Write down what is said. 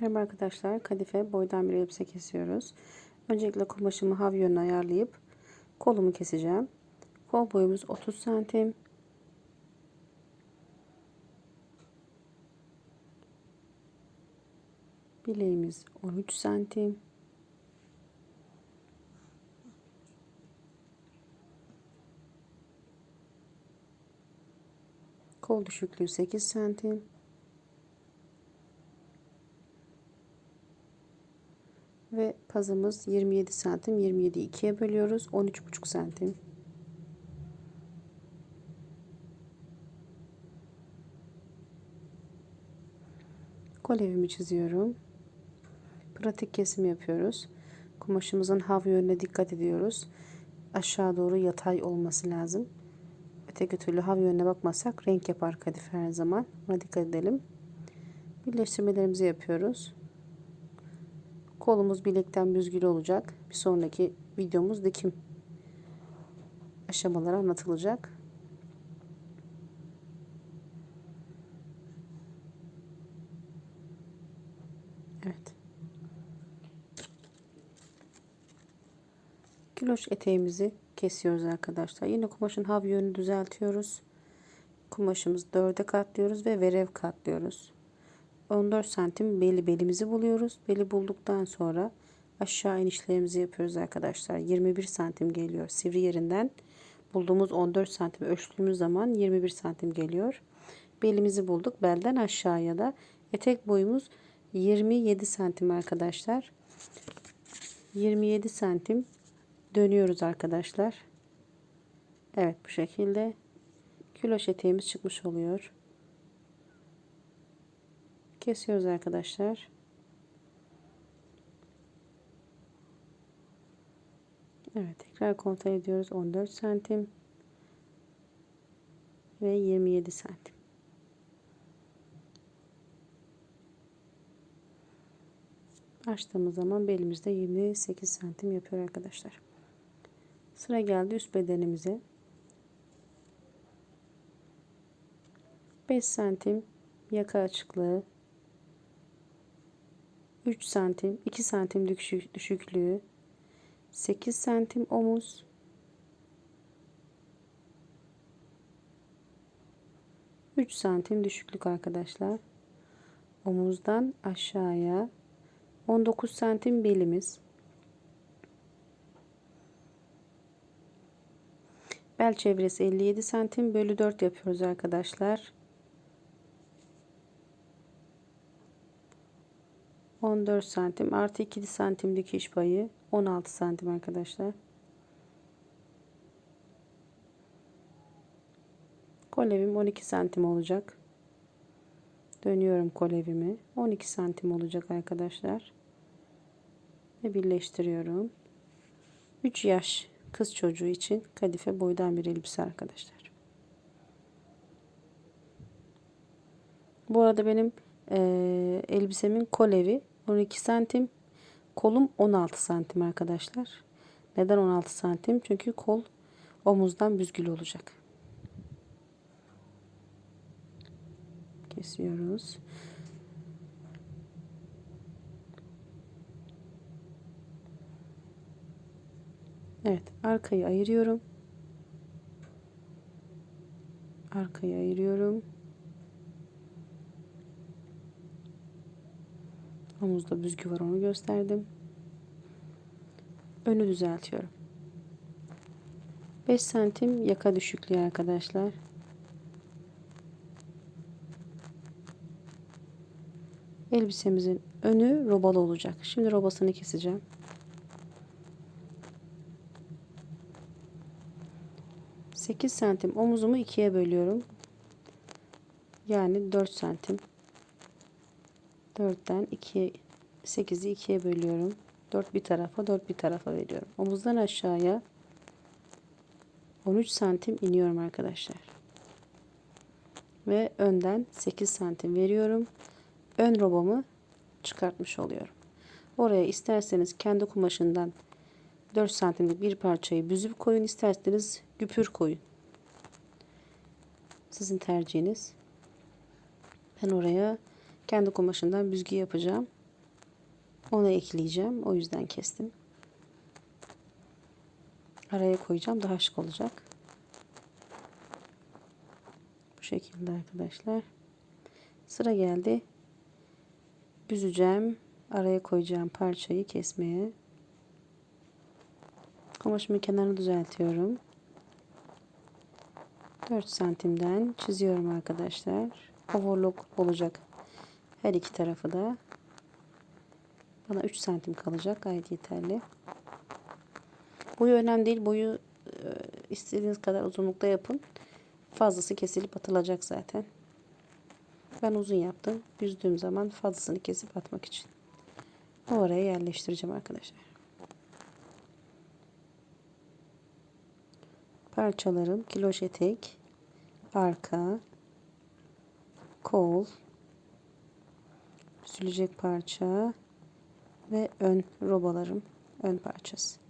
Merhaba arkadaşlar. Kadife boydan bir elbise kesiyoruz. Öncelikle kumaşımı hav yönüne ayarlayıp kolumu keseceğim. Kol boyumuz 30 santim. Bileğimiz 13 santim. Kol düşüklüğü 8 santim. Ve pazımız 27 santim 27 ikiye bölüyoruz. 13,5 santim. Kolevimi çiziyorum. Pratik kesim yapıyoruz. Kumaşımızın hav yönüne dikkat ediyoruz. Aşağı doğru yatay olması lazım. Öteki türlü hav yönüne bakmazsak renk yapar kadife her zaman. Buna dikkat edelim. Birleştirmelerimizi yapıyoruz Kolumuz bilekten büzgülü olacak. Bir sonraki videomuz dikim aşamaları anlatılacak. Evet. Kiloş eteğimizi kesiyoruz arkadaşlar. Yine kumaşın hav yönünü düzeltiyoruz. Kumaşımızı dörde katlıyoruz ve verev katlıyoruz. 14 santim beli belimizi buluyoruz. Beli bulduktan sonra aşağı inişlerimizi yapıyoruz arkadaşlar. 21 santim geliyor sivri yerinden. Bulduğumuz 14 santim ölçtüğümüz zaman 21 santim geliyor. Belimizi bulduk. Belden aşağıya da etek boyumuz 27 santim arkadaşlar. 27 santim dönüyoruz arkadaşlar. Evet bu şekilde kiloş eteğimiz çıkmış oluyor kesiyoruz arkadaşlar. Evet tekrar kontrol ediyoruz. 14 santim ve 27 santim. Açtığımız zaman belimizde 28 santim yapıyor arkadaşlar. Sıra geldi üst bedenimize. 5 santim yaka açıklığı 3 santim 2 santim düşük, düşüklüğü 8 santim omuz Üç santim düşüklük arkadaşlar. Omuzdan aşağıya 19 santim belimiz. Bel çevresi 57 santim bölü 4 yapıyoruz arkadaşlar. 14 santim artı 2 santim dikiş payı 16 santim arkadaşlar. Kolevim 12 santim olacak. Dönüyorum kolevimi. 12 santim olacak arkadaşlar. Ve birleştiriyorum. 3 yaş kız çocuğu için kadife boydan bir elbise arkadaşlar. Bu arada benim e, elbisemin kolevi 12 santim. Kolum 16 santim arkadaşlar. Neden 16 santim? Çünkü kol omuzdan büzgülü olacak. Kesiyoruz. Evet, arkayı ayırıyorum. Arkayı ayırıyorum. Omuzda büzgü var onu gösterdim. Önü düzeltiyorum. 5 santim yaka düşüklüğü arkadaşlar. Elbisemizin önü robalı olacak. Şimdi robasını keseceğim. Sekiz santim omuzumu ikiye bölüyorum. Yani dört santim. 4'ten 2 8'i 2'ye bölüyorum. 4 bir tarafa 4 bir tarafa veriyorum. Omuzdan aşağıya 13 santim iniyorum arkadaşlar. Ve önden 8 santim veriyorum. Ön robamı çıkartmış oluyorum. Oraya isterseniz kendi kumaşından 4 santimlik bir parçayı büzüp koyun. isterseniz güpür koyun. Sizin tercihiniz. Ben oraya kendi kumaşından büzgü yapacağım. Onu ekleyeceğim. O yüzden kestim. Araya koyacağım. Daha şık olacak. Bu şekilde arkadaşlar. Sıra geldi. Büzeceğim. Araya koyacağım parçayı kesmeye. Kumaşımın kenarını düzeltiyorum. 4 santimden çiziyorum arkadaşlar. Overlock olacak. Her iki tarafı da. Bana 3 santim kalacak. Gayet yeterli. Boyu önemli değil. Boyu e, istediğiniz kadar uzunlukta yapın. Fazlası kesilip atılacak zaten. Ben uzun yaptım. Büzdüğüm zaman fazlasını kesip atmak için. Oraya yerleştireceğim arkadaşlar. Parçalarım kiloş etek, arka, kol, süzülecek parça ve ön robalarım ön parçası.